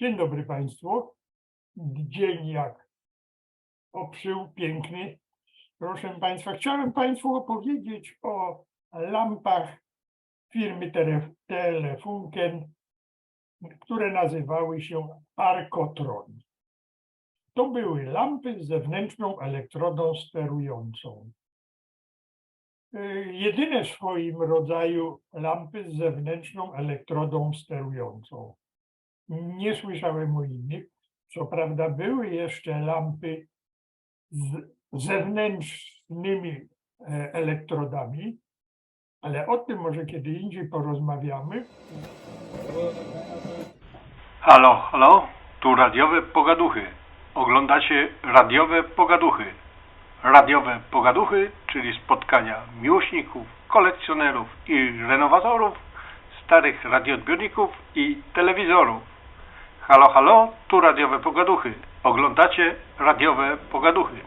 Dzień dobry Państwu. Dzień jak oprzył, piękny. Proszę Państwa, chciałem Państwu opowiedzieć o lampach firmy Tele- Telefunken, które nazywały się Arkotron. To były lampy z zewnętrzną elektrodą sterującą. Y, Jedyne w swoim rodzaju lampy z zewnętrzną elektrodą sterującą. Nie słyszałem o innych. Co prawda były jeszcze lampy z zewnętrznymi e, elektrodami, ale o tym może kiedy indziej porozmawiamy. Halo, halo, tu radiowe pogaduchy. Oglądacie radiowe pogaduchy. Radiowe pogaduchy, czyli spotkania miłośników, kolekcjonerów i renowatorów starych radioodbiorników i telewizorów. Halo, halo, tu radiowe pogaduchy. Oglądacie radiowe pogaduchy.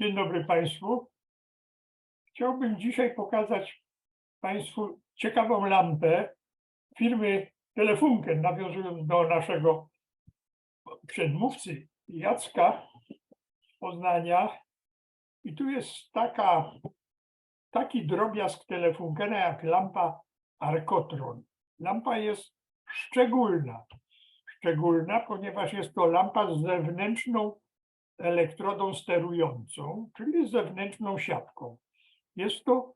Dzień dobry Państwu. Chciałbym dzisiaj pokazać Państwu ciekawą lampę firmy Telefunken, nawiązując do naszego przedmówcy Jacka z Poznania. I tu jest taka, taki drobiazg Telefunkena jak lampa Arkotron. Lampa jest szczególna. Szczególna, ponieważ jest to lampa z zewnętrzną elektrodą sterującą, czyli zewnętrzną siatką. Jest to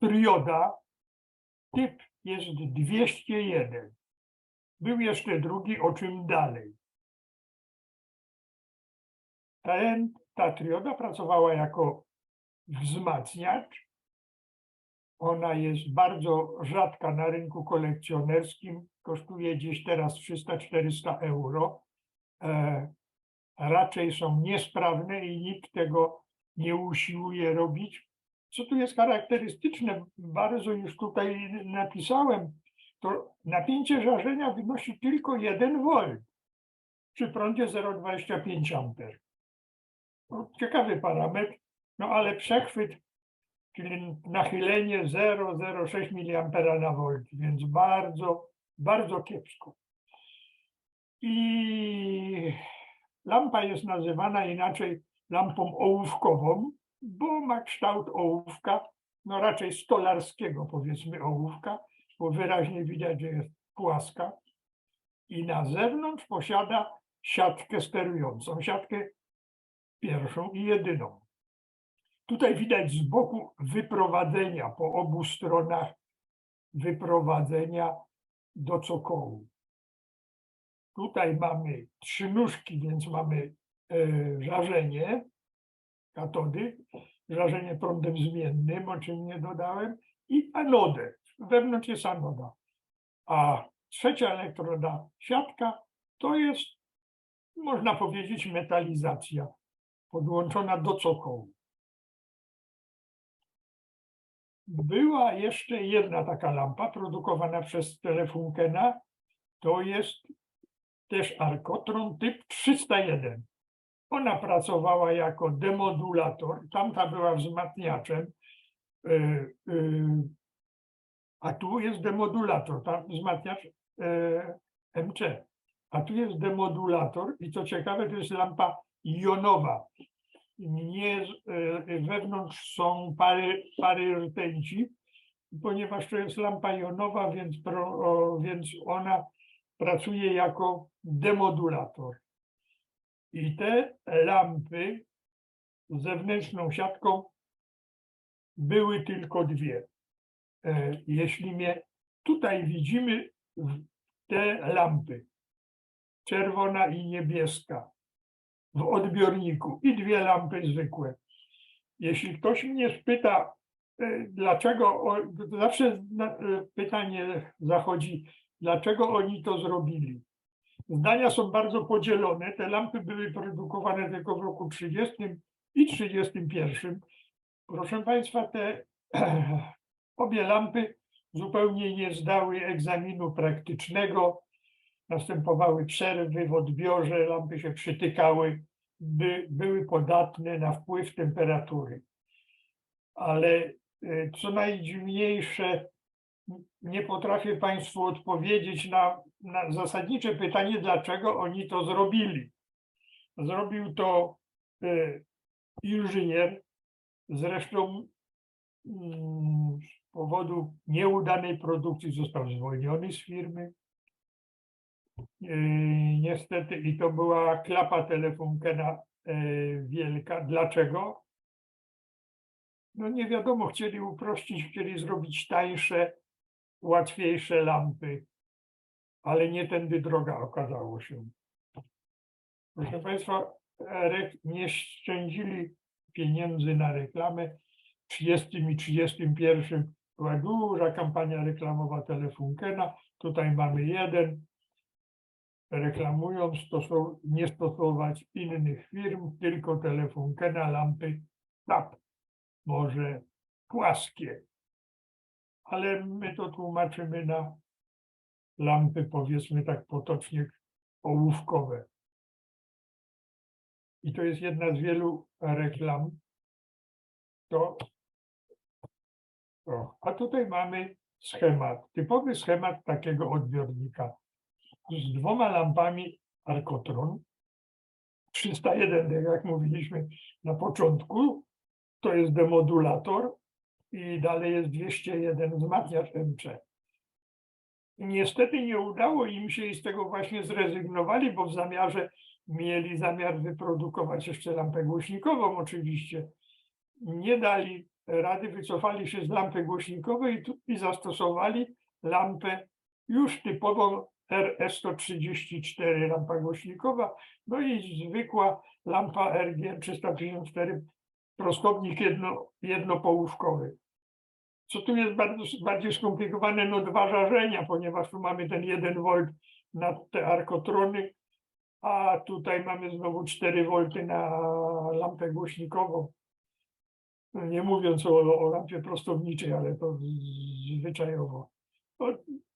trioda, typ jest 201. Był jeszcze drugi, o czym dalej. Ten, ta trioda pracowała jako wzmacniacz. Ona jest bardzo rzadka na rynku kolekcjonerskim, kosztuje gdzieś teraz 300-400 euro. E, raczej są niesprawne i nikt tego nie usiłuje robić. Co tu jest charakterystyczne, bardzo już tutaj napisałem, to napięcie żarzenia wynosi tylko 1 V przy prądzie 0,25 A. Ciekawy parametr, no ale przechwyt, czyli nachylenie 0,06 mA na volt, więc bardzo, bardzo kiepsko. I Lampa jest nazywana inaczej lampą ołówkową, bo ma kształt ołówka, no raczej stolarskiego powiedzmy ołówka, bo wyraźnie widać, że jest płaska. I na zewnątrz posiada siatkę sterującą, siatkę pierwszą i jedyną. Tutaj widać z boku wyprowadzenia po obu stronach wyprowadzenia do cokołu. Tutaj mamy trzy nóżki, więc mamy e, żarzenie katody, żarzenie prądem zmiennym, o czym nie dodałem, i anodę. Wewnątrz jest anoda. A trzecia elektroda, siatka, to jest, można powiedzieć, metalizacja podłączona do cokołu. Była jeszcze jedna taka lampa produkowana przez Telefunkena, to jest też Arkotron typ 301. Ona pracowała jako demodulator, tamta była wzmacniaczem, y, y, a tu jest demodulator, tam wzmacniacz y, MC, a tu jest demodulator i co ciekawe, to jest lampa jonowa. Nie, y, wewnątrz są pary, pary rtęci, ponieważ to jest lampa jonowa, więc, pro, więc ona pracuje jako demodulator. I te lampy z zewnętrzną siatką były tylko dwie. E, Jeśli mnie tutaj widzimy te lampy, czerwona i niebieska w odbiorniku i dwie lampy zwykłe. Jeśli ktoś mnie spyta, e, dlaczego, zawsze e, pytanie zachodzi, dlaczego oni to zrobili. Zdania są bardzo podzielone. Te lampy były produkowane tylko w roku 30 i 31. Proszę Państwa, te obie lampy zupełnie nie zdały egzaminu praktycznego. Następowały przerwy w odbiorze, lampy się przytykały, by, były podatne na wpływ temperatury. Ale Y, Co najdziwniejsze, nie potrafię Państwu odpowiedzieć na, na zasadnicze pytanie, dlaczego oni to zrobili. Zrobił to y, inżynier, zresztą mm, z powodu nieudanej produkcji został zwolniony z firmy. Yy, Niestety, i to była klapa telefonkena yy, wielka. Dlaczego? No nie wiadomo, chcieli uprościć, chcieli zrobić tańsze, łatwiejsze lampy, ale nie tędy droga okazało się. Proszę Państwa, nie szczędzili pieniędzy na reklamę. W 30 i 31 była duża kampania reklamowa Telefunkena. Tutaj mamy jeden. Reklamują stosow- nie stosować innych firm, tylko Telefunkena, lampy TAP, może płaskie. Ale my to tłumaczymy na lampy, powiedzmy tak potocznie, ołówkowe. I to jest jedna z wielu reklam. To, to. A tutaj mamy schemat, typowy schemat takiego odbiornika z dwoma lampami Arkotron. 301, tak jak mówiliśmy na początku, to jest demodulator i dalej jest 201 wzmacniacz MC. Niestety nie udało im się i z tego właśnie zrezygnowali, bo w zamiarze mieli zamiar wyprodukować jeszcze lampę głośnikową oczywiście. Nie dali rady, wycofali się z lampy głośnikowej i, tu- i zastosowali lampę już typową RS134, lampa głośnikowa, no i zwykła lampa RG 354, prostownik jedno, jednopołówkowy. Co tu jest bardzo, bardziej skomplikowane? No dwa żarzenia, ponieważ tu mamy ten 1 V na te arkotrony, a tutaj mamy znowu 4 V na lampę głośnikową. Nie mówiąc o, o lampie prostowniczej, ale to zwyczajowo.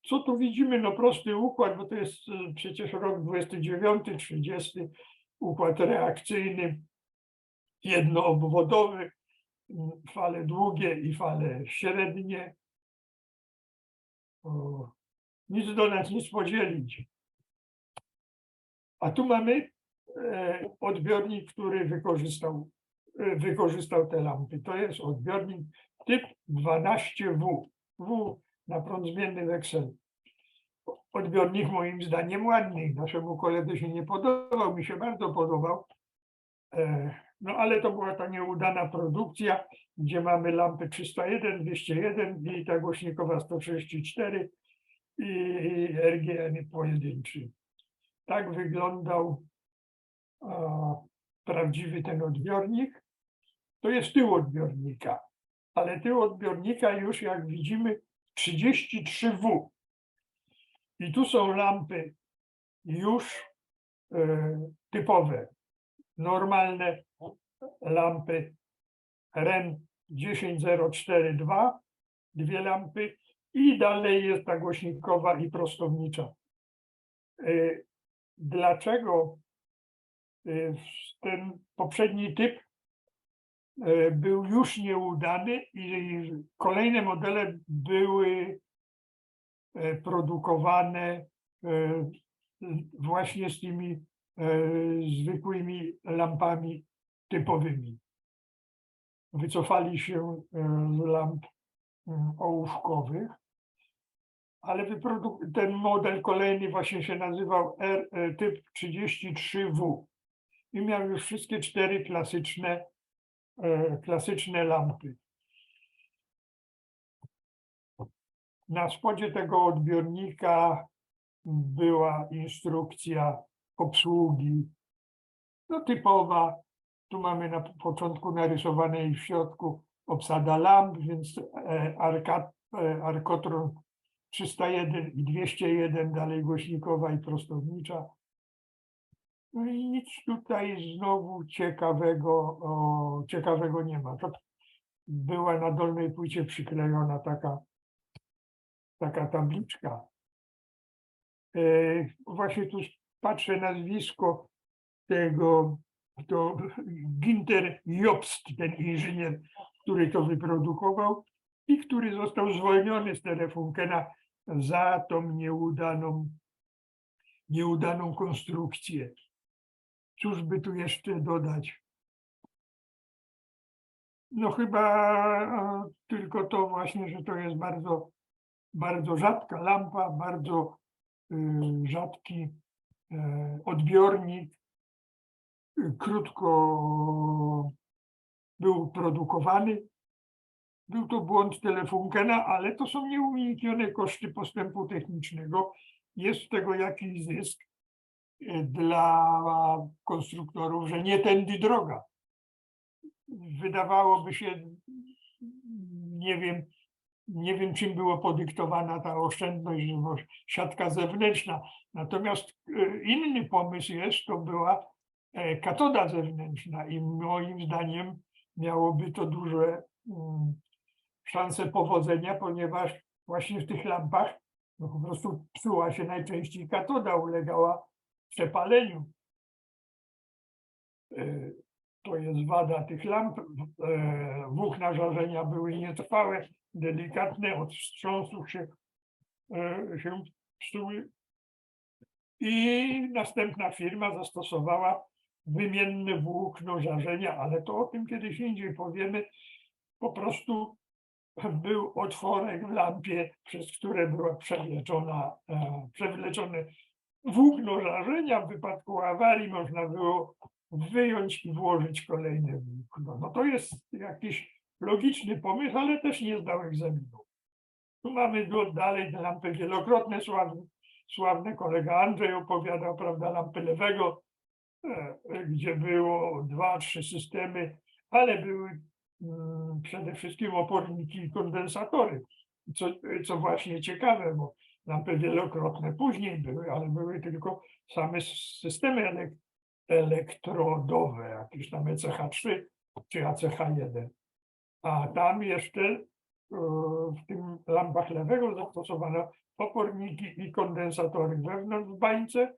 Co tu widzimy? No prosty układ, bo to jest e, przecież rok 29, 30, układ reakcyjny, jednoobwodowy, fale długie i fale średnie. O, nic do nas nic podzielić. A tu mamy e, odbiornik, który wykorzystał, e, wykorzystał te lampy. To jest odbiornik typ 12W. W na prąd zmienny weksel. Odbiornik moim zdaniem ładny. Naszemu koledze się nie podobał, mi się bardzo podobał. E, No ale to była ta nieudana produkcja, gdzie mamy lampy 301, 201 i ta głośnikowa 134 i RGN pojedynczy. Tak wyglądał prawdziwy ten odbiornik. To jest tył odbiornika, ale tył odbiornika już jak widzimy 33W. I tu są lampy już e, typowe, normalne lampy REN 10042, dwie lampy i dalej jest ta głośnikowa i prostownicza. E, Dlaczego e, ten poprzedni typ był już nieudany i kolejne modele były e, produkowane e, właśnie z tymi e, zwykłymi lampami typowymi. Wycofali się e, z lamp mm, ołówkowych, ale ten model kolejny właśnie się nazywał R, e, typ 33W i miał już wszystkie cztery klasyczne, e, klasyczne lampy. Na spodzie tego odbiornika była instrukcja obsługi, no typowa. Tu mamy na początku narysowane i w środku obsada lamp, więc e, e, Arkotron 301 i 201, dalej głośnikowa i prostownicza. No i nic tutaj znowu ciekawego, o, ciekawego nie ma. To była na dolnej płycie przyklejona taka, taka tabliczka. E, Właśnie tu patrzę nazwisko tego, to Ginter Jobst, ten inżynier, który to wyprodukował. i który został zwolniony z Telefunkena za tą nieudaną, nieudaną konstrukcję. Cóż by tu jeszcze dodać? No chyba e, tylko to właśnie, że to jest bardzo, bardzo rzadka lampa, bardzo y, rzadki e, odbiornik. Krótko był produkowany. Był to błąd Telefunkena, ale to są nieuniknione koszty postępu technicznego. Jest z tego jakiś zysk e, dla konstruktorów, że nie tędy droga. Wydawałoby się, nie wiem, nie wiem czym była podyktowana ta oszczędność, siatka zewnętrzna. Natomiast e, inny pomysł jest, to była e, katoda zewnętrzna i moim zdaniem miałoby to duże mm, szanse powodzenia, ponieważ właśnie w tych lampach no po prostu psuła się najczęściej katoda, ulegała przepaleniu. E, To jest wada tych lamp. E, Włókna żarzenia były nietrwałe, delikatne, od wstrząsów się, e, się psuły. I następna firma zastosowała wymienne włókno żarzenia, ale to o tym kiedyś indziej powiemy. Po prostu był otworek w lampie, przez które była przewleczona, przewleczone włókno żarzenia. W wypadku awarii można było wyjąć i włożyć kolejne włókno. No to jest jakiś logiczny pomysł, ale też nie zdał egzaminu. Tu mamy dalej lampy wielokrotne, sławne, sławny kolega Andrzej opowiadał, prawda, lampy lewego, e, gdzie było dwa, trzy systemy, ale były mm, przede wszystkim oporniki i kondensatory. Co, co właśnie ciekawe, bo lampy wielokrotne później były, ale były tylko same systemy elek- elektrodowe, jakieś tam ECH3 czy ACH1. A tam jeszcze e, w tym lampach lewego zastosowano oporniki i kondensatory wewnątrz w bańce,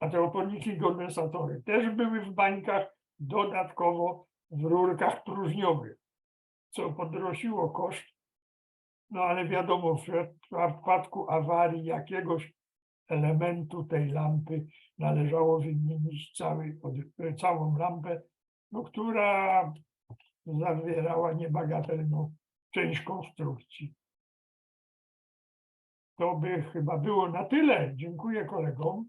a te oporniki i kondensatory też były w bańkach, dodatkowo w rurkach próżniowych, co podnosiło koszt. No ale wiadomo, w w przypadku awarii jakiegoś elementu tej lampy należało wymienić cały, całą lampę, no, która zawierała niebagatelną część konstrukcji. To by chyba było na tyle. Dziękuję kolegom.